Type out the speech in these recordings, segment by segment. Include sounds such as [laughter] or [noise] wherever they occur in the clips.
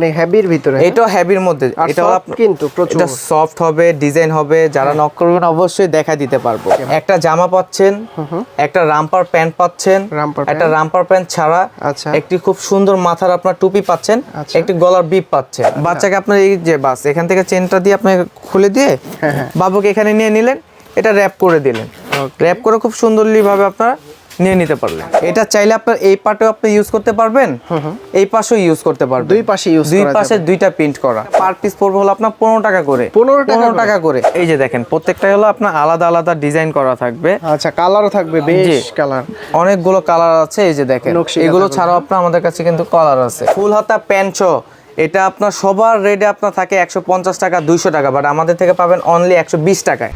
মানে হেভির ভিতরে এটা হেভির মধ্যে। এটা কিন্তু প্রচুর। এটা সফট হবে ডিজাইন হবে যারা নক করবেন অবশ্যই দেখা দিতে পারব। একটা জামা পাচ্ছেন একটা রামপার প্যান্ট পাচ্ছেন একটা রামপার প্যান্ট ছাড়া আচ্ছা। একটি খুব সুন্দর মাথার আপনার টুপি পাচ্ছেন আচ্ছা। একটি গলার বিপ পাচ্ছেন। বাচ্চাকে আপনার এই যে বাস এখান থেকে চেনটা দিয়ে আপনি খুলে দিয়ে হ্যাঁ, হ্যাঁ। বাবুকে এখানে নিয়ে নিলেন এটা র্যাপ করে দিলেন। র্যাপ করে খুব সুন্দরলি ভাবে আপনারা নিয়ে নিতে পারলেন এটা চাইলে আপনার এই পার্টেও আপনি ইউজ করতে পারবেন এই পাশেও ইউজ করতে পারবেন। দুই পাশে use দুই পাশে দুইটা প্রিন্ট করা। পার পিস পড়বে হলো আপনার পনেরো টাকা করে। 15 টাকা পনেরো টাকা করে। এই যে দেখেন প্রত্যেকটা হলো আপনার আলাদা আলাদা ডিজাইন করা থাকবে। আচ্ছা কালারও থাকবে বেশ কালার অনেকগুলো কালার আছে এই যে দেখেন। এগুলো ছাড়াও আপনার আমাদের কাছে কিন্তু কালার আছে। ফুল হাতা প্যান্ট এটা আপনার সবার রেটে আপনার থাকে একশো পঞ্চাশ টাকা দুইশো টাকা বাট আমাদের থেকে পাবেন অনলি একশো বিশ টাকায়।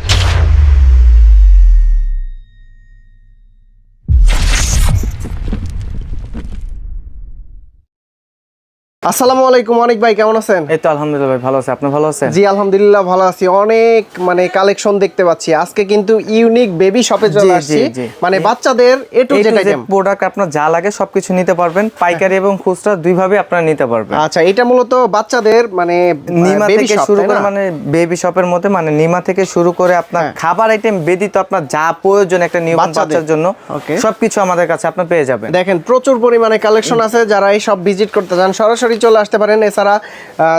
আসসালামু আলাইকুম অনেক ভাই কেমন আছেন? এই তো আলহামদুলিল্লাহ ভাই ভালো আছে। আপনি ভালো আছেন? জি আলহামদুলিল্লাহ ভালো আছি। অনেক মানে কালেকশন দেখতে পাচ্ছি। আজকে কিন্তু ইউনিক বেবি শপে চলে আসছি। মানে বাচ্চাদের A to Z item product আপনার যা লাগে সবকিছু নিতে পারবেন। পাইকারি এবং খুচরা দুইভাবে আপনারা নিতে পারবেন। আচ্ছা এটা মূলত বাচ্চাদের মানে নিমা থেকে শুরু করে মানে বেবি শপের মধ্যে মানে নিমা থেকে শুরু করে আপনার হ্যাঁ। খাবার আইটেম ব্যতীত আপনার যা প্রয়োজন একটা নিউ বাচ্চার জন্য সবকিছু আমাদের কাছে আপনি পেয়ে যাবেন। দেখেন প্রচুর পরিমাণে কালেকশন আছে। যারা এই সব ভিজিট করতে চান সরাসরি চলে আসতে পারেন। এছাড়া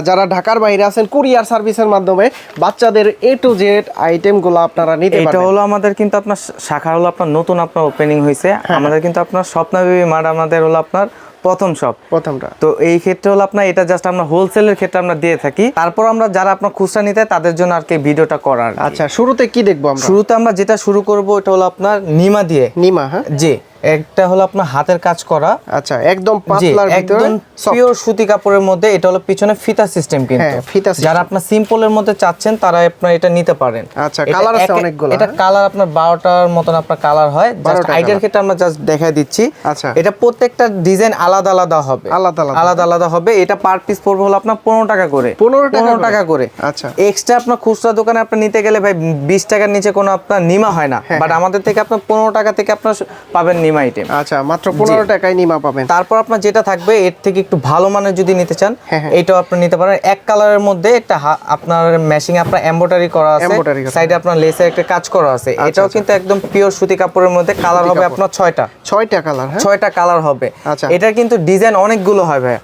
যারা ঢাকার বাইরে আছেন কুরিয়ার সার্ভিসের মাধ্যমে বাচ্চাদের এ টু জেড আইটেমগুলো আপনারা নিতে এটা হলো আমাদের কিন্তু আপনার শাখা হলো আপনার নতুন আপনার ওপেনিং হয়েছে হ্যাঁ, আমাদের কিন্তু আপনার স্বপ্না বেবি আমাদের হলো আপনার প্রথম শপ প্রথমটা। তো এই ক্ষেত্রে হলো আপনার এটা জাস্ট আমরা হোলসেলের ক্ষেত্রে আমরা দিয়ে থাকি। তারপর আমরা যারা আপনার খুচরা নিতে তাদের জন্য আর কি ভিডিওটা করার আচ্ছা শুরুতে কি দেখব আমরা? শুরুতে আমরা যেটা শুরু করব এটা হলো আপনার নিমা দিয়ে। নিমা হ্যাঁ? জি। একটা হলো আপনার হাতের কাজ করা। আচ্ছা একদম পাতলার ভিতরে একদম পিওর সুতি কাপড়ের মধ্যে এটা হলো পিছনে ফিতা সিস্টেম কিন্তু। হ্যাঁ, ফিতা। যারা আপনার সিম্পলের মধ্যে চাচ্ছেন তারা আপনার এটা নিতে পারেন। আচ্ছা, colour আছে অনেকগুলো, এটা হ্যাঁ? কালার আপনার বারোটার মতন আপনার কালার হয়। জাস্ট আইডিয়ার ক্ষেত্রে আমরা জাস্ট দেখাই দিচ্ছি। আচ্ছা। এটা প্রত্যেকটা ডিজাইন আলাদা আলাদা হবে। আলাদা আলাদা। আলাদা আলাদা হবে। এটা পার পিস পড়বে হলো আপনার পনেরো টাকা করে। 15 টাকা? টাকা করে। আচ্ছা। এক্সট্রা আপনার খুচরা দোকানে আপনি নিতে গেলে ভাই বিশ টাকার নিচে কোনো আপনার নিমা হয় না। হ্যাঁ, বাট আমাদের থেকে আপনার পনেরো টাকা থেকে আপনার পাবেন নিমা আইটেম আচ্ছা মাত্র পনেরো টাকায় নিমা পাবেন। তারপর আপনার যেটা থাকবে এর থেকে একটু ভালো মানের যদি নিতে চান হ্যাঁ, হ্যাঁ। আপনি নিতে পারেন। এক কালারের মধ্যে একটা আপনার ম্যাশিং আপনার এমব্রয়ডারি করা আছে সাইডে আপনার লেসের একটা কাজ করা আছে। এটাও আচ্ছা। কিন্তু একদম পিওর সুতি কাপড়ের মধ্যে কালার হবে আপনার ছয়টা। ছয়টা কালার হ্যাঁ? ছয়টা কালার হবে। আচ্ছা। এটা কিন্তু ডিজাইন অনেকগুলো হয় ভাই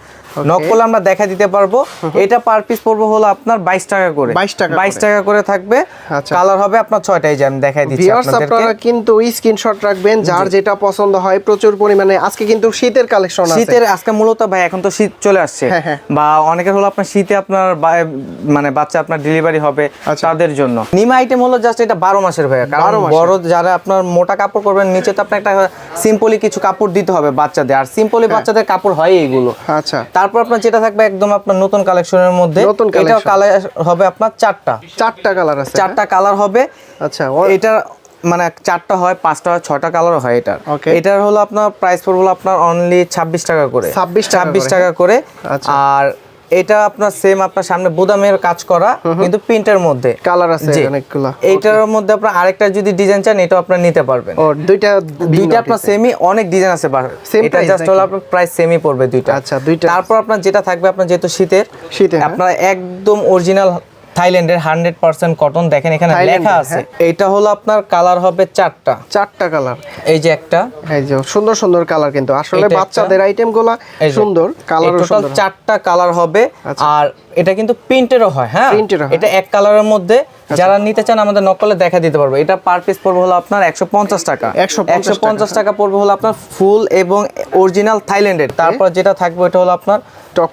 নক করলে আমরা দেখা দিতে পারব। এটা পার পিস পড়ব হলো আপনার বাইশ টাকা করে। 22 টাকা বাইশ টাকা করে থাকবে। আচ্ছা। কালার হবে আপনার ছয়টাই যে আমি দেখাই দিচ্ছি আপনারা কিন্তু স্ক্রিনশট রাখবেন। যার যেটা পছন্দ হয় প্রচুর পরিমাণে। আজকে কিন্তু শীতের কালেকশন আছে। শীতের আজকে মূলত ভাই এখন তো শীত চলে আসছে। হ্যাঁ, হ্যাঁ। বা অনেকের হলো আপনার শীতে আপনার মানে বাচ্চা আপনার ডেলিভারি হবে আচ্ছা। তাদের জন্য। নিমা আইটেম হলো জাস্ট এটা বারো মাসের ভাইয়া। কারণ বড় যারা আপনার মোটা কাপড় করবেন নিচে তো আপনার একটা সিম্পলি কিছু কাপড় দিতে হবে বাচ্চাদের। আর সিম্পলি বাচ্চাদের কাপড় হয় এইগুলো। আচ্ছা। তারপর আপনার যেটা থাকবে একদম আপনার নতুন কালেকশনের মধ্যে নতুন এটাও কালার হবে আপনার চারটা। চারটা কালার আছে চারটা কালার হবে। আচ্ছা এটা মানে চারটা হয় পাঁচটা হয় ছটা কালার হয় এটার. এটার হলো আপনার প্রাইস পড়বে আপনার অনলি ছাব্বিশ টাকা করে। ছাব্বিশ ছাব্বিশ টাকা করে। আচ্ছা। আর এটা আপনার সেম আপনার সামনে বোদামের কাজ করা কিন্তু প্রিন্টের মধ্যে। কালার আছে। অনেকগুলো। এইটার মধ্যে আপনার আরেকটা যদি ডিজাইন চান এটাও আপনার নিতে পারবেন। ও দুইটা দুইটা আপনার সেমি অনেক ডিজাইন আছে এটা জাস্ট হলো আপনার প্রাইস সেমি পড়বে দুইটা। আচ্ছা, দুইটা। তারপর আপনার যেটা থাকবে আপনার যেহেতু শীতের শীতে, হ্যাঁ। আপনার একদম অরিজিনাল থাইল্যান্ডের হান্ড্রেড পার্সেন্ট কটন দেখেন এখানে লেখা আছে। হ্যাঁ। এটা হলো আপনার কালার হবে চারটা। চারটা কালার এই যে একটা। এই যে সুন্দর সুন্দর কালার কিন্তু। আসলে বাচ্চাদের আইটেমগুলা সুন্দর কালার টোটাল চারটা কালার হবে। আচ্ছা। আর এটা কিন্তু প্রিন্টেরও হয় হ্যাঁ। এটা এক কালারের মধ্যে। যারা নিতে চান আমাদের নকলে দেখা দিতে পারব। এটা পার পিস পড়বে হলো আপনার একশো পঞ্চাশ টাকা। 150 একশো পঞ্চাশ টাকা পড়বে হলো আপনার ফুল এবং অরিজিনাল থাইল্যান্ডের তারপর যেটা থাকবে এটা হলো আপনার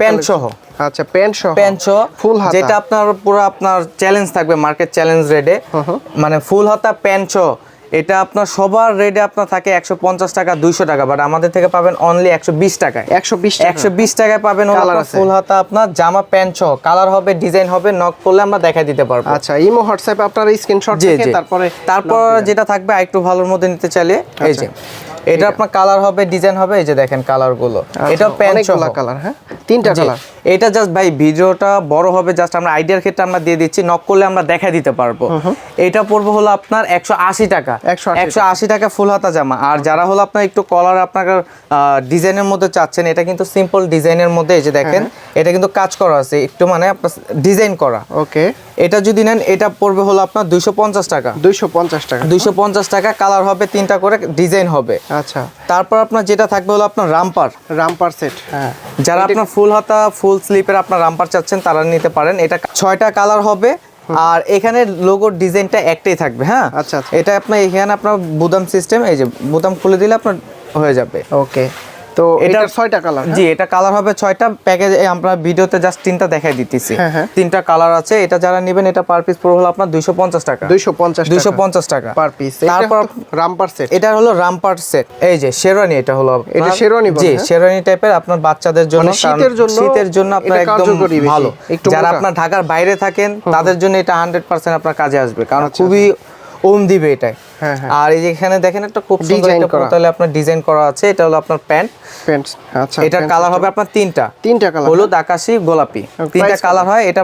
প্যান্ট সহ। আচ্ছা প্যান্ট সহ। প্যান্ট সহ ফুল হাতা। যেটা আপনার পুরো আপনার চ্যালেঞ্জ থাকবে মার্কেট চ্যালেঞ্জ রেডে মানে ফুল হাতা প্যান্ট সহ। এটা আপনার সবার রেডে আপনার থাকে একশো পঞ্চাশ টাকা দুইশো টাকা বাট আমাদের থেকে পাবেন অনলি একশো বিশ টাকায়। একশো বিশ একশো বিশ টাকায় পাবেন ফুল হাতা আপনার জামা প্যান্ট সহ। কালার হবে ডিজাইন হবে নক করলে আমরা দেখাই দিতে পারব। আচ্ছা ইমো হোয়াটসঅ্যাপে আপনার স্ক্রিনশট তারপরে তারপর যেটা থাকবে আরেকটু ভালোর মধ্যে নিতে চাইলে এই যে। এটা আপনার কালার হবে ডিজাইন হবে এই যে দেখেন কালারগুলো। এটা প্যান্ট অনেকগুলা কালার হ্যাঁ? তিনটা কালার এটা জাস্ট ভাই ভিডিওটা বড় হবে জাস্ট আমরা আইডিয়ার ক্ষেত্রে আমরা দিয়ে দিচ্ছি নক করলে আমরা দেখা দিতে পারব। এটা পড়বে হলো আপনার একশো আশি টাকা। 180 একশো আশি টাকা ফুল হাতা জামা। আর যারা হলো আপনার একটু কলার আপনার ডিজাইনের মধ্যে চাচ্ছেন এটা কিন্তু সিম্পল ডিজাইনের মধ্যে এই যে দেখেন হ্যাঁ, এটা কিন্তু কাজ করা আছে একটু মানে ডিজাইন করা। ওকে। এটা যদি নেন এটা পড়বে হলো আপনার দুইশো পঞ্চাশ টাকা। দুইশো পঞ্চাশ টাকা। দুইশো পঞ্চাশ টাকা কালার হবে তিনটা করে ডিজাইন হবে। আচ্ছা। তারপর আপনার যেটা থাকবে হলো আপনার রামপার। রামপার সেট হ্যাঁ। যারা আপনার ফুল হাতা ফুল স্লিপের আপনার রামপার চাচ্ছেন তারা নিতে পারেন। এটা ছয়টা কালার হবে আর এখানে লোগোর ডিজাইনটা একটাই থাকবে হ্যাঁ? আচ্ছা, আচ্ছা। এটা আপনার এখানে আপনার বুদাম সিস্টেম এই যে বুদাম খুলে দিলে আপনার হয়ে যাবে। ওকে। তো এটা- ছয়টা কালার জি এটা কালার হবে ছয়টা। প্যাকেজ আমরা ভিডিওতে জাস্ট তিনটা দেখাই দিতেছি। হ্যাঁ, হ্যাঁ। তিনটা কালার আছে। এটা যারা নেবেন এটা পার পিস পুরো হলো আপনার দুইশো পঞ্চাশ টাকা। দুইশো পঞ্চাশ দুইশো পঞ্চাশ টাকা। পার পিস তারপর রামপার সেট এটা হলো রামপার্ট সেট এই যে শেরওয়ানি এটা হলো এটা শেরওয়ানি জি হ্যাঁ? শেরওয়ানি টাইপের আপনার বাচ্চাদের জন্য মানে শীতের জন্য শীতের জন্য আপনার একদম ভালো। যারা আপনার ঢাকার বাইরে থাকেন তাদের জন্য এটা হান্ড্রেড পার্সেন্ট আপনার কাজে আসবে। কারণ খুবই ওম দিবে এটাই আচ্ছা, হ্যাঁ, হ্যাঁ। আর এই যে এখানে দেখেন একটা খুব সুন্দর একটা। তাহলে আপনার ডিজাইন করা আছে এটা হলো আপনার প্যান্ট প্যান্ট আচ্ছা এটার কালার হবে আপনার তিনটা। তিনটা কালার হলুদ আকাশি গোলাপি। তিনটা কালার হয় এটা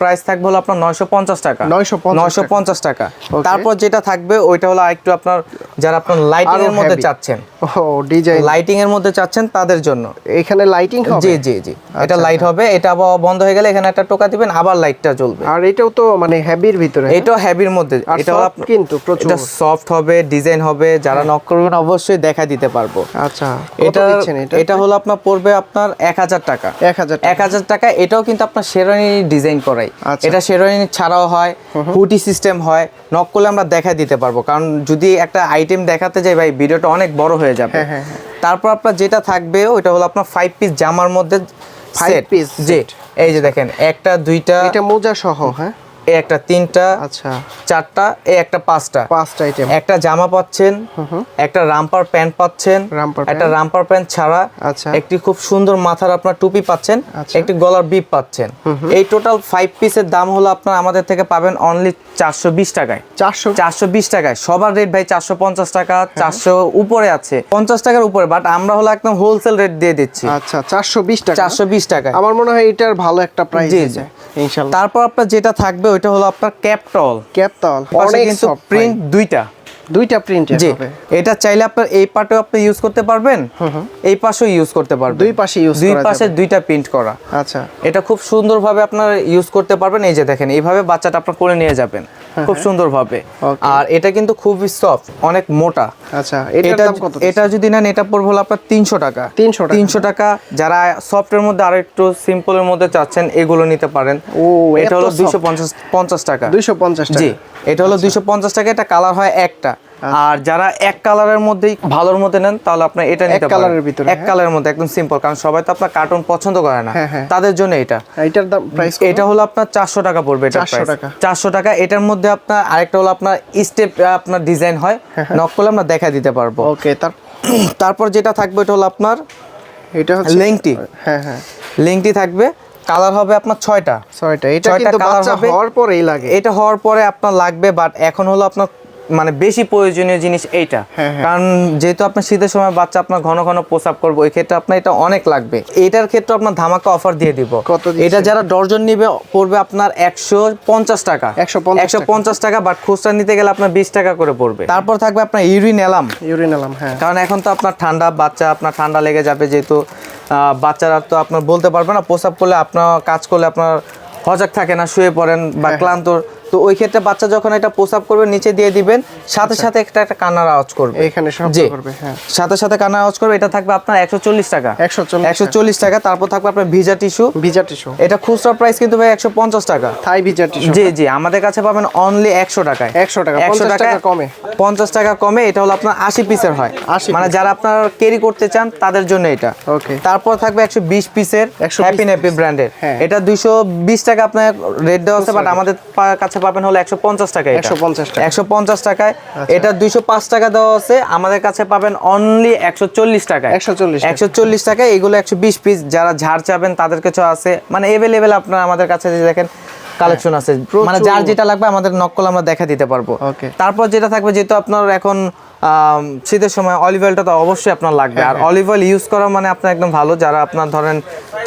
প্রাইস থাকবে হলো আপনার নয়শো পঞ্চাশ টাকা। নয়শো পঞ্চাশ টাকা। তারপর যেটা থাকবে ওইটা হলো একটু আপনার যারা আপনার লাইটিং এর মধ্যে চাচ্ছেন। ও ডিজাইন। লাইটিং এর মধ্যে চাচ্ছেন তাদের জন্য। এখানে লাইটিং হবে? জি জি। জি এটা লাইট হবে এটা বন্ধ হয়ে গেলে এখানে একটা টোকা দিবেন আবার লাইটটা জ্বলবে। আর এটাও তো মানে হেভির ভিতরে এটাও হ্যাবির মধ্যে। এটা কিন্তু প্রচুর। এটা সফট হবে ডিজাইন হবে যারা নক করবেন অবশ্যই দেখা দিতে পারব। আচ্ছা এটা এটা দিচ্ছেন এটা? এটা হলো আপনার পড়বে আপনার এক হাজার টাকা। এক হাজার এক হাজার টাকা এটাও কিন্তু আপনার শেরওয়ানি ডিজাইন করাই। আচ্ছা। এটা শেরওয়ানি ছাড়াও হয় হুটি সিস্টেম হয়। নক করলে আমরা দেখা দিতে পারব। কারণ যদি একটা আইটেম দেখাতে যাই ভাই ভিডিওটা অনেক বড় হয়ে যাবে। হ্যাঁ, হ্যাঁ, হ্যাঁ। তারপর আপনার যেটা থাকবে ওইটা হলো আপনার ফাইভ পিস জামার মধ্যে ফাইভ পিস জি এই যে দেখেন একটা দুইটা এটা মোজা সহ হ্যাঁ? একটা তিনটা আচ্ছা। চারটা একটা পাঁচটা। পাঁচটা আইটেম একটা জামা পাচ্ছেন একটা রামপার প্যান্ট পাচ্ছেন একটা। রামপার প্যান্ট ছাড়া আচ্ছা। একটি খুব সুন্দর মাথার আপনার টুপি পাচ্ছেন আচ্ছা। একটি গলার বিপ পাচ্ছেন। এই টোটাল ফাইভ পিসের দাম হলো আপনার আমাদের থেকে পাবেন অনলি চারশো বিশ টাকায়। চারশো? চারশো বিশ টাকায়। সবার রেট ভাই চারশো পঞ্চাশ টাকা হ্যাঁ। চারশো উপরে আছে। পঞ্চাশ টাকার উপরে বাট আমরা হলো একদম হোলসেল রেট দিয়ে দিচ্ছি। আচ্ছা চারশো বিশ টাকা। চারশো বিশ টাকায়। আমার মনে হয় এটার ভালো একটা প্রাইস তারপর আপনার যেটা থাকবে ওইটা হলো আপনার ক্যাপটল। ক্যাপতল পাশে অনেক কিন্তু প্রিন্ট দুইটা। দুইটা প্রিন্ট জি এটা চাইলে আপনার এই পাটেও আপনি ইউজ করতে পারবেন এই পাশেও ইউজ করতে পারবেন। দুই পাশে ইউজ দুই পাশে দুইটা প্রিন্ট করা। আচ্ছা। এটা খুব সুন্দরভাবে আপনার ইউজ করতে পারবেন এই যে দেখেন এইভাবে বাচ্চাটা আপনার করে নিয়ে যাবেন। খুব সুন্দর ভাবে আর এটা কিন্তু খুব সফট অনেক মোটা। আচ্ছা এটা এটা যদি নেন এটা পড়বে হলো আপনার তিনশো টাকা। তিনশো তিনশো টাকা যারা সফটের মধ্যে আরও একটু সিম্পলের মধ্যে চাচ্ছেন এগুলো নিতে পারেন। ও, এটা হলো। দুইশো পঞ্চাশ পঞ্চাশ টাকা। দুইশো পঞ্চাশ জি টাকা। এটা হলো দুইশো পঞ্চাশ টাকা এটা কালার হয় একটা। আর যারা এক কালারের মধ্যেই ভালোর মধ্যে নেন তাহলে আপনার এটা নিতে পারেন। কালারের ভিতরে, এক হ্যাঁ। কালারের মধ্যে একদম সিম্পল কারণ সবাই তো আপনার কার্টুন পছন্দ করে না। হ্যাঁ, হ্যাঁ। তাদের জন্য এটা। এটার দাম প্রাইস এটা হলো আপনার চারশো টাকা পড়বে এটা 400 টাকা। চারশো টাকা এটার মধ্যে আপনার আরেকটা হলো আপনার স্টেপ আপনার ডিজাইন হয়। নক করলে আমরা দেখা দিতে পারব। ওকে তার তারপর যেটা থাকবে এটা হলো আপনার এটা হচ্ছে লেংটি হ্যাঁ হ্যাঁ। লিঙ্কটি থাকবে। কালার হবে আপনার ছয়টা। ছয়টা। এটা কিন্তু বাচ্চা হওয়ার পরেই লাগে। এটা হওয়ার পরে আপনার লাগবে বাট এখন হলো আপনার মানে বেশি প্রয়োজনীয় জিনিস এইটা। হ্যাঁ, হ্যাঁ। কারণ যেহেতু আপনার শীতের সময় বাচ্চা আপনার ঘন ঘন পোশাক করব ওই ক্ষেত্রে আপনার এটা অনেক লাগবে। এটার ক্ষেত্রে আপনার ধামাকা অফার দিয়ে দিব। এটা যারা ডর্জন নিবে পড়বে আপনার একশো পঞ্চাশ টাকা। 150 একশো পঞ্চাশ টাকা বাট খুচরা নিতে গেলে আপনার বিশ টাকা করে পড়বে। তারপর থাকবে আপনার ইউরিন এলাম। ইউরিনালাম হ্যাঁ। কারণ এখন তো আপনার ঠান্ডা বাচ্চা আপনার ঠান্ডা লেগে যাবে যেহেতু বাচ্চারা তো আপনার বলতে পারবে না প্রসাব করলে আপনার কাজ করলে আপনার হজাক থাকে না শুয়ে পড়েন বা হ্যাঁ, ক্লান্ত তো ওই ক্ষেত্রে বাচ্চা যখন এটা প্রসাব করবে নিচে দিয়ে দিবেন সাথে সাথে একটা একটা কান্নার আওয়াজ করবে। আচ্ছা। এইখানে শব্দ করবে হ্যাঁ। সাথে সাথে কান্নার আওয়াজ করবে এটা থাকবে আপনার একশো চল্লিশ টাকা। 140 একশো চল্লিশ টাকা তারপর থাকবে আপনার ভিজা টিস্যু। ভিজা টিস্যু। এটা খুচরা প্রাইস কিন্তু ভাই একশো পঞ্চাশ টাকা। থাই ভিজা টিস্যু। জি জি আমাদের কাছে পাবেন অনলি একশো টাকায়। 100 টাকা, 50 টাকা কমে। পঞ্চাশ টাকা কমে এটা হলো আপনার আশি পিসের হয়। 80 মানে যারা আপনার ক্যারি করতে চান তাদের জন্য এটা। ওকে। তারপর থাকবে একশো বিশ পিসের 120 হ্যাপি ন্যাপি ব্র্যান্ডের। এটা দুইশো বিশ টাকা আপনার রেট দেওয়া আছে বাট আমাদের পা- কাছে পাবেন হলো একশো পঞ্চাশ টাকা 150 টাকা। একশো পঞ্চাশ টাকায়। আচ্ছা। এটা দুইশো পাঁচ টাকা দেওয়া আছে। আমাদের কাছে পাবেন অনলি একশো চল্লিশ টাকায়। 140 টাকা। একশো চল্লিশ টাকায় এগুলো একশো বিশ পিস যারা ঝাড় চাবেন তাদের কাছে আছে। মানে এভেলেবেল আপনার আমাদের কাছে যে দেখেন কালেকশন আছে। হ্যাঁ, মানে যার যেটা লাগবে আমাদের নকল আমরা দেখা দিতে পারব. তারপর যেটা থাকবে যেহেতু আপনার এখন শীতের সময় অলিভ অয়েলটা তো অবশ্যই আপনার লাগবে। আর অলিভ অয়েল ইউজ করা মানে আপনার একদম ভালো। যারা আপনার ধরেন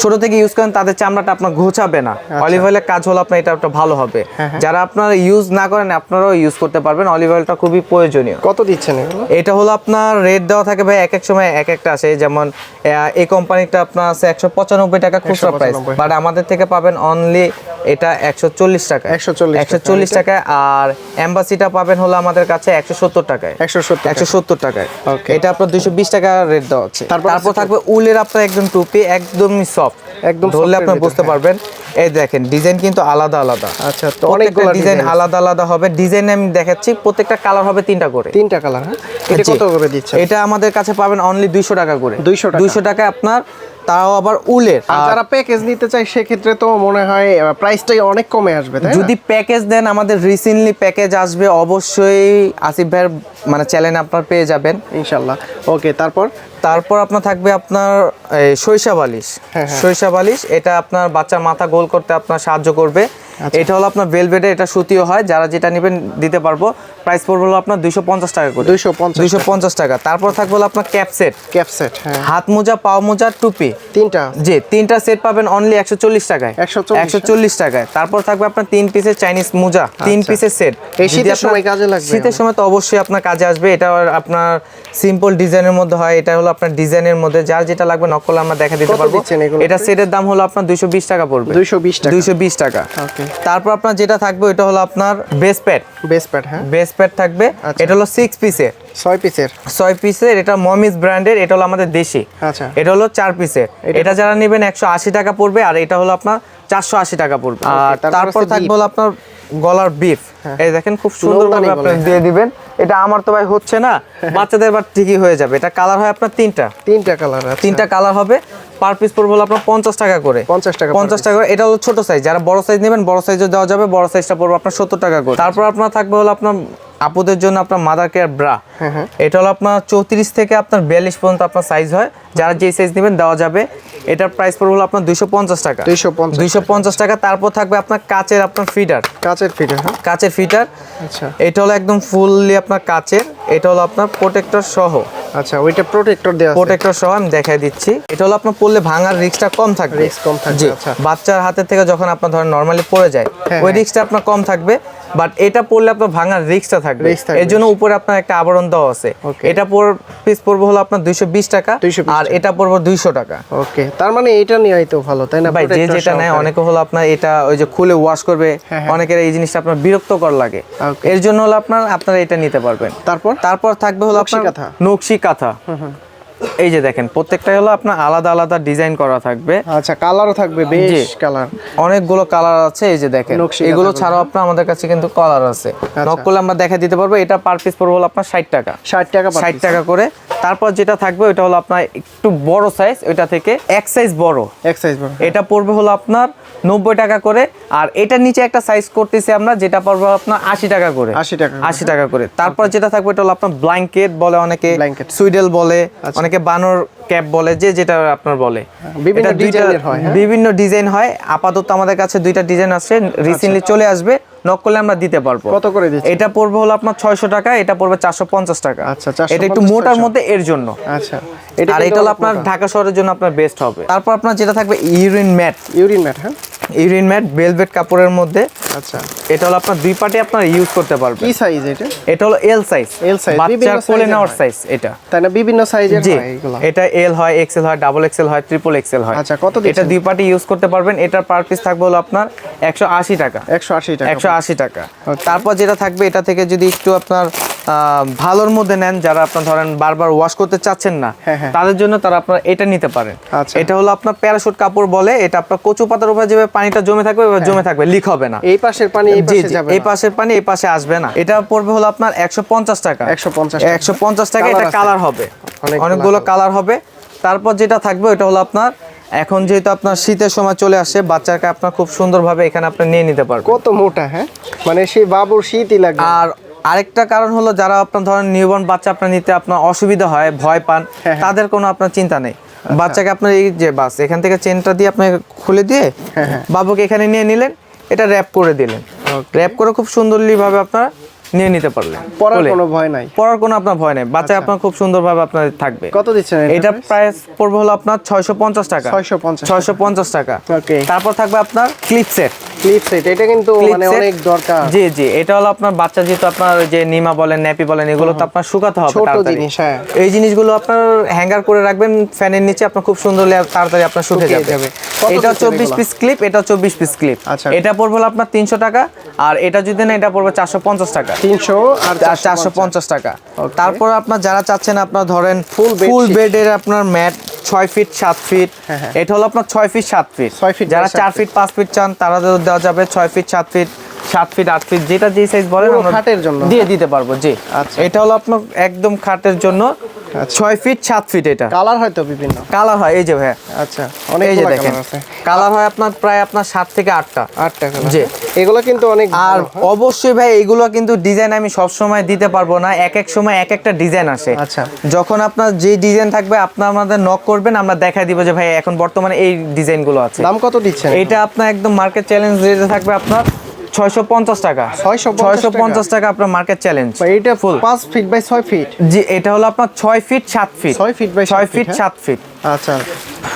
ছোট থেকে ইউজ করেন তাদের চামড়াটা আপনার ঘোচাবে না। অলিভ অয়েলের কাজ হলো আপনার এটা একটা ভালো হবে। যারা আপনারা ইউজ না করেন আপনারাও ইউজ করতে পারবেন। অলিভ অয়েলটা খুবই প্রয়োজনীয়। কত দিচ্ছেন এটা হলো আপনার রেট দেওয়া থাকে ভাই এক এক সময় এক একটা আসে। যেমন এই কোম্পানিটা আপনার আছে একশো পঁচানব্বই টাকা খুচরা প্রাইস বাট আমাদের থেকে পাবেন অনলি এটা একশো চল্লিশ টাকা। 140 একশো চল্লিশ টাকায়। আর এম্বাসিটা পাবেন হলো আমাদের কাছে একশো সত্তর টাকায়। একশো সত্তর একশো সত্তর টাকায়. এটা আপনার দুইশো বিশ টাকা রেট দেওয়া হচ্ছে তারপর থাকবে উলের আপনার একদম টুপি একদমই সফট একদম ধরলে ভিতরে, বুঝতে পারবেন। এই দেখেন ডিজাইন কিন্তু আলাদা আলাদা। আচ্ছা তো অনেকগুলো ডিজাইন আলাদা আলাদা হবে। ডিজাইন আমি দেখাচ্ছি প্রত্যেকটা কালার হবে তিনটা করে। তিনটা কালার হ্যাঁ। এটা কত করে দিচ্ছেন? এটা আমাদের কাছে পাবেন অনলি দুইশো টাকা করে। 200 টাকা। দুইশো টাকা আপনার তাও আবার উলের। আর যারা প্যাকেজ নিতে চায় সেক্ষেত্রে তো মনে হয় প্রাইসটাই অনেক কমে আসবে তাই যদি প্যাকেজ দেন আমাদের রিসেন্টলি প্যাকেজ আসবে অবশ্যই আসিফ ভাইয়ের মানে চ্যানেল আপনার পেয়ে যাবেন। ইনশাল্লাহ ওকে তারপর? তারপর আপনার থাকবে আপনার এই, সরিষা বালিশ। হ্যাঁ, হ্যাঁ। সরিষা বালিশ এটা আপনার বাচ্চার মাথা গোল করতে আপনার সাহায্য করবে। এটা হলো আপনার ভেলভেটে এটা সুতিও হয় যারা যেটা নেবেন দিতে পারব। প্রাইস পড়বে হলো আপনার দুইশো পঞ্চাশ টাকা করে। 250 দুইশো পঞ্চাশ টাকা। তারপর থাকবে হলো আপনার ক্যাপসেট ক্যাপসেট হ্যাঁ। হাত মোজা পাও মোজা টুপি। তিনটা। জি তিনটা সেট পাবেন অনলি একশো চল্লিশ টাকায়। একশো চল্লিশ টাকায়। তারপর থাকবে আপনার তিন পিসের চাইনিজ মোজা। তিন আচ্ছা। পিসের সেট শীতের সময় কাজে লাগবে শীতের সময় তো অবশ্যই আপনার কাজে আসবে। এটা আপনার সিম্পল ডিজাইনের মধ্যে হয়। এটা হলো আপনার ডিজাইনের মধ্যে। যার যেটা লাগবে নকল আমরা দেখা দিতে পারব। এটা সেটের দাম হলো আপনার দুইশো বিশ টাকা পড়বে। 220 টাকা। দুইশো বিশ টাকা। ওকে। তারপর আপনার যেটা থাকবে ওটা হলো আপনার বেস প্যাড বেস প্যাড হ্যাঁ। বেস প্যাড থাকবে। আচ্ছা। এটা হলো সিক্স পিসের ছয় পিসের ছয় পিসের এটা মমিস ব্র্যান্ডের এটা হলো আমাদের দেশি। আচ্ছা। এটা হলো চার পিসের এটা যারা নেবেন একশো আশি টাকা পড়বে আর এটা হলো আপনার চারশো আশি টাকা পড়বে। আর তারপর থাকবে হলো আপনার গলার বিফ এই দেখেন খুব সুন্দরভাবে বলে, দিয়ে দিবেন। এটা আমার তো ভাই হচ্ছে না [laughs] বাচ্চাদের বার ঠিকই হয়ে যাবে। এটা কালার হয় আপনার তিনটা। তিনটা কালার আছে তিনটা কালার হবে। পার পিস পড়বে হলো আপনার পঞ্চাশ টাকা করে। 50 টাকা পঞ্চাশ টাকা এটা হলো ছোট সাইজ যারা বড় সাইজ নেবেন বড় সাইজও দেওয়া যাবে বড় সাইজটা পড়বে আপনার সত্তর টাকা করে। তারপর আপনার থাকবে হলো আপনার আপুদের জন্য আপনার মাদার কেয়ার ব্রা। এটা হলো আপনার চৌত্রিশ থেকে আপনার বিয়াল্লিশ পর্যন্ত আপনার সাইজ হয়। যারা যেই সাইজ নেবেন দেওয়া যাবে। এটার প্রাইস পড়বে হলো আপনার দুইশো পঞ্চাশ টাকা। 250 দুইশো পঞ্চাশ টাকা। তারপর থাকবে আপনার কাচের আপনার ফিডার কাঁচের ফিটার হ্যাঁ। কাচের ফিটার আচ্ছা। এটা হলো একদম ফুললি আপনার কাচের। এটা হলো আপনার প্রোটেক্টর সহ। আচ্ছা ওইটা প্রোটেক্টর দেওয়া প্রোটেক্টর সহ আমি দেখাই দিচ্ছি। এটা হলো আপনার পড়লে ভাঙার রিস্কটা কম থাকবে। Risk কম থাকবে, আচ্ছা। বাচ্চার হাতের থেকে যখন আপনার ধরেন নর্মালি পড়ে যায় হ্যাঁ, ওই হ্যাঁ। রিস্কটা আপনার কম থাকবে বাট এটা পড়লে আপনার ভাঙার রিস্কটা থাকবে। এর জন্য উপরে আপনার একটা আবরণ দেওয়া আছে। এটা পর পিস পড়বে হলো আপনার দুইশো বিশ টাকা আর এটা পড়বে দুইশো টাকা। ওকে তার মানে এটা নেওয়াই তো ভালো তাই না? ভাই যে যেটা নেয় অনেকে হলো আপনার এটা ওই যে খুলে ওয়াশ করবে হ্যাঁ, হ্যাঁ। অনেকের এই জিনিসটা আপনার বিরক্তকর লাগে। এর জন্য হলো আপনার আপনারা এটা নিতে পারবেন। তারপর? তারপর থাকবে হলো আপনার কাঁথা। নকশি কাঁথা এই যে দেখেন প্রত্যেকটাই হলো আপনার আলাদা আলাদা ডিজাইন করা থাকবে। আচ্ছা কালারও থাকবে বেশ কালার। অনেকগুলো কালার আছে এই যে দেখেন এগুলো ছাড়াও আপনার আমাদের কাছে কিন্তু কালার আছে। আচ্ছা। নক করলে আমরা দেখা দিতে পারব এটা পার পিস পড়বে হলো আপনার ষাট টাকা। ষাট টাকা ষাট টাকা করে। তারপর যেটা থাকবে ওটা হলো আপনার একটু বড় সাইজ ওইটা থেকে এক সাইজ বড়। এক সাইজ বড়। এটা পড়বে হলো আপনার নব্বই টাকা করে। আর এটার নিচে একটা সাইজ করতেছি আমরা যেটা পড়বে আপনার আশি টাকা করে। 80 টাকা আশি টাকা করে। তারপর যেটা থাকবে এটা হলো আপনার ব্ল্যাঙ্কেট বলে অনেকে সুইডেল বলে আচ্ছা। অনেকে বানর ক্যাপ বলে যে যেটা আপনার বলে। বিভিন্ন এটা দুইটা- ডিজাইনের হয়, হ্যাঁ? বিভিন্ন ডিজাইন হয়। আপাতত আমাদের কাছে দুইটা ডিজাইন আছে রিসেন্টলি চলে আসবে। নক করলে আমরা দিতে পারব। কত করে দিচ্ছেন? এটা পড়বে হলো আপনার ছয়শো টাকা এটা পড়বে চারশো পঞ্চাশ টাকা। আচ্ছা, এটা একটু মোটার মধ্যে এর জন্য। আচ্ছা। আর এটা হলো আপনার ঢাকা শহরের জন্য আপনার বেস্ট হবে। তারপর আপনার যেটা থাকবে ইউরিন ম্যাট ইউরিন ম্যাট হ্যাঁ? ইউরিন ম্যাট ভেলভেট কাপড়ের মধ্যে। আচ্ছা। এটা হলো আপনার দুই পার্টে আপনার ইউজ করতে পারবেন। কি সাইজ এটা? এটা হলো এল সাইজ size, বিভিন্ন বাচ্চার কোলে নেওয়ার সাইজ এটা। তাই না? বিভিন্ন সাইজের হয় এগুলো। এটা এল হয় এক্সেল হয় ডাবল এক্সেল হয় ট্রিপল এক্সেল হয়। আচ্ছা, কত এটা দুই পার্টি ইউজ করতে পারবেন। এটার পার পিস থাকবে হলো আপনার একশো আশি টাকা। একশো আশি টাকা। একশো আশি টাকা। তারপর যেটা থাকবে এটা থেকে যদি একটু আপনার ভালোর মধ্যে নেন যারা আপনার ধরেন বারবার ওয়াশ করতে চাচ্ছেন না হ্যাঁ, হ্যাঁ। তাদের জন্য তারা আপনার এটা নিতে পারেন। আচ্ছা। এটা হলো আপনার প্যারাশুট কাপড় বলে এটা আপনার কচু পাতার উপরে যেভাবে পানিটা জমে থাকবে ওইভাবে জমে থাকবে লিক হবে না। এই পাশের পানি এই পাশে যাবে এই পাশের পানি এই পাশে আসবে না। এটা পড়বে হলো আপনার একশো পঞ্চাশ টাকা। 150 টাকা। একশো পঞ্চাশ টাকা এটা কালার হবে। অনেকগুলো কালার হবে। তারপর যেটা থাকবে ওটা হলো আপনার এখন যেহেতু আপনার শীতের সময় চলে আসছে বাচ্চাকে আপনার খুব সুন্দরভাবে এখানে আপনি নিয়ে নিতে পারবেন। কত মোটা হ্যাঁ? মানে সেই বাবুর শীতই লাগবে। আর আরেকটা কারণ হলো যারা আপনার ধরেন নিউবর্ন বাচ্চা আপনার নিতে আপনার অসুবিধা হয় ভয় পান হ্যাঁ, হ্যাঁ। তাদের কোনো আপনার চিন্তা নেই বাচ্চাকে আপনার এই যে বাস এখান থেকে চেনটা দিয়ে আপনাকে খুলে দিয়ে হ্যাঁ। বাবুকে এখানে নিয়ে নিলেন এটা র্যাপ করে দিলেন র্যাপ করে খুব সুন্দরলি ভাবে আপনারা নিয়ে নিতে পারলেন পরার বলে। কোনো ভয় নাই। পরার কোনো আপনার ভয় নেই। বাচ্চা আপনার খুব সুন্দরভাবে আপনার থাকবে। কত দিচ্ছেন এটা প্রাইস পড়বে হলো আপনার ছয়শো পঞ্চাশ টাকা। 650 ছয়শো পঞ্চাশ টাকা। ওকে তারপর থাকবে আপনার ক্লিপ সেট ক্লিপ সেট এটা কিন্তু মানে অনেক দরকার। জি জি। এটা হলো আপনার বাচ্চা যেহেতু আপনার যে নিমা বলেন ন্যাপি বলেন এগুলো তো আপনার শুকাতে হবে ছোট জিনিস, হ্যাঁ। এই জিনিসগুলো আপনার হ্যাঙ্গার করে রাখবেন ফ্যানের নিচে আপনার খুব সুন্দর তাড়াতাড়ি আপনার শুকে শুকিয়ে যাবে। এটা দিচ্ছেন চব্বিশ এগুলা? পিস ক্লিপ এটা চব্বিশ পিস ক্লিপ আচ্ছা। এটা পড়বে আপনার তিনশো টাকা আর এটা যদি না এটা পড়বে চারশো পঞ্চাশ টাকা। তিনশো আর আর চারশো পঞ্চাশ। টাকা। তারপর আপনার যারা চাচ্ছেন আপনার ধরেন ফুল বেড ফুল বেডের আপনার ম্যাট ছয় ফিট সাত ফিট। এটা হলো আপনার ছয় ফিট সাত ফিট ছয় ফিট যারা by সাত চার ফিট পাঁচ ফিট চান তারা দেওয়া যাবে ছয় ফিট সাত ফিট সাত ফিট আট ফিট যেটা যে সাইজ বলেন খাটের জন্য? দিয়ে দিতে পারব জি আচ্ছা। এটা হলো আপনার একদম খাটের জন্য আচ্ছা। ছয় ফিট সাত ফিট এটা কালার হয়তো বিভিন্ন কালার হয় এই যে ভাইয়া আচ্ছা এই যে দেখেন কালার হয় আপনার প্রায় আপনার সাত থেকে আটটা আটটা জি। এগুলো কিন্তু অনেক আর হ্যাঁ? অবশ্যই ভাই এগুলো কিন্তু ডিজাইন আমি সব সময় দিতে পারব না এক এক সময় এক একটা ডিজাইন আসে আচ্ছা। যখন আপনার যে ডিজাইন থাকবে আপনার আমাদের নক করবেন আমরা দেখাই দিব যে ভাই এখন বর্তমানে এই ডিজাইনগুলো আছে দাম কত দিচ্ছেন এটা আপনার একদম মার্কেট চ্যালেঞ্জ রেটে থাকবে আপনার ছয়শো পঞ্চাশ টাকা। 650 ছয়শো পঞ্চাশ টাকা আপনার মার্কেট চ্যালেঞ্জ এইটা ফুল পাঁচ ফিট বাই ছয় ফিট জি এটা হলো আপনার ছয় ফিট সাত ফিট ছয় ফিট বাই ছয় ফিট হ্যাঁ? সাত ফিট আচ্ছা।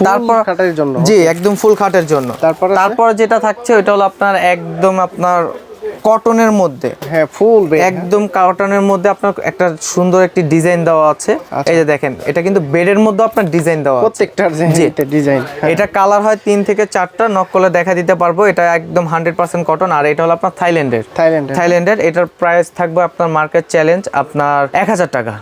তারপর খাটের জন্য। জি একদম ফুল খাটের জন্য। তারপর তারপর যেটা থাকছে ওইটা হলো আপনার একদম আপনার কটনের মধ্যে। হ্যাঁ ফুল একদম কার্টনের মধ্যে আপনার একটা সুন্দর একটি ডিজাইন দেওয়া আছে। আচ্ছা। এই যে দেখেন এটা কিন্তু বেডের মধ্যে আপনার ডিজাইন দেওয়া আছে। প্রত্যেকটার ডিজাইন এটা কালার হয় তিন থেকে চারটা নক করলে দেখা দিতে পারব। এটা একদম হান্ড্রেড পার্সেন্ট কটন আর এটা হলো আপনার থাইল্যান্ডের থাইল্যান্ডের এটার প্রাইস থাকবে আপনার মার্কেট চ্যালেঞ্জ আপনার এক হাজার টাকা।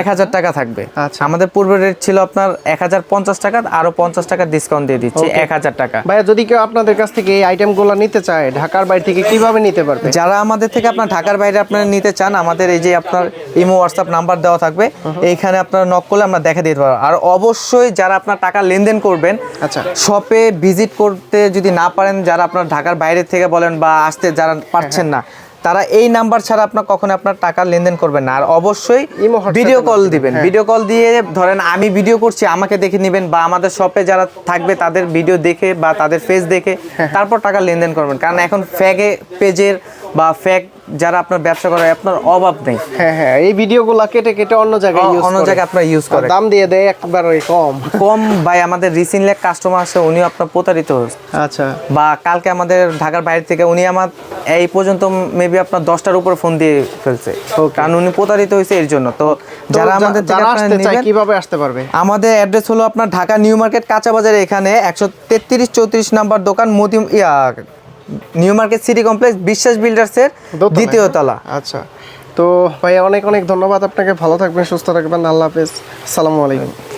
এক হাজার টাকা। থাকবে। আচ্ছা। আমাদের পূর্বের রেট ছিল আপনার এক হাজার পঞ্চাশ টাকা আরও পঞ্চাশ টাকা ডিসকাউন্ট দিয়ে দিচ্ছি এক হাজার টাকা। ভাইয়া যদি কেউ আপনাদের কাছ থেকে এই আইটেম আইটেমগুলো নিতে চায় ঢাকার বাইরে থেকে কীভাবে নিতে পারবে? যারা আমাদের থেকে আপনার ঢাকার বাইরে আপনারা নিতে চান আমাদের এই যে আপনার ইমো হোয়াটসঅ্যাপ নাম্বার দেওয়া থাকবে এইখানে আপনারা নক করলে আমরা দেখা দিতে পারব। আর অবশ্যই যারা আপনার টাকা লেনদেন করবেন আচ্ছা। শপে ভিজিট করতে যদি না পারেন যারা আপনার ঢাকার বাইরে থেকে বলেন বা আসতে যারা পারছেন না তারা এই নাম্বার ছাড়া আপনার কখনো আপনার টাকা লেনদেন করবেন না। আর অবশ্যই ভিডিও কল দিবেন, হ্যাঁ। ভিডিও কল দিয়ে ধরেন আমি ভিডিও করছি আমাকে দেখে নেবেন বা আমাদের শপে যারা থাকবে তাদের ভিডিও দেখে বা তাদের ফেস দেখে হ্যাঁ, তারপর টাকা লেনদেন করবেন। কারণ এখন ফ্যাগে পেজের বা ফ্যাক যারা আপনার ব্যবসা করে আপনার অভাব নেই। হ্যাঁ হ্যাঁ এই ভিডিওগুলো কেটে কেটে অন্য জায়গায় ইউজ অন্য জায়গায় আপনার ইউজ করে। দাম দিয়ে দেয় একবার ওই কম। কম ভাই আমাদের রিসেন্টলি কাস্টমার আছে উনি আপনার প্রতারিত হয়েছে। আচ্ছা। বা কালকে আমাদের ঢাকার বাইরে থেকে উনি আমার এই পর্যন্ত মেবি আপনার দশটার উপর ফোন দিয়ে ফেলছে. কারণ উনি প্রতারিত হয়েছে এর জন্য। তো তো যারা আমাদের কীভাবে আসতে পারবে? আমাদের অ্যাড্রেস হলো আপনার ঢাকা নিউ মার্কেট কাঁচা বাজারে এখানে একশো তেত্রিশ চৌত্রিশ নাম্বার দোকান মতি ইয়া New Market City Complex Biswas বিল্ডার্সের। দ্বিতীয় তলা। আচ্ছা। তো ভাই অনেক অনেক ধন্যবাদ আপনাকে। ভালো থাকবেন সুস্থ থাকবেন। আল্লাহ হাফেজ। আসসালামু আলাইকুম।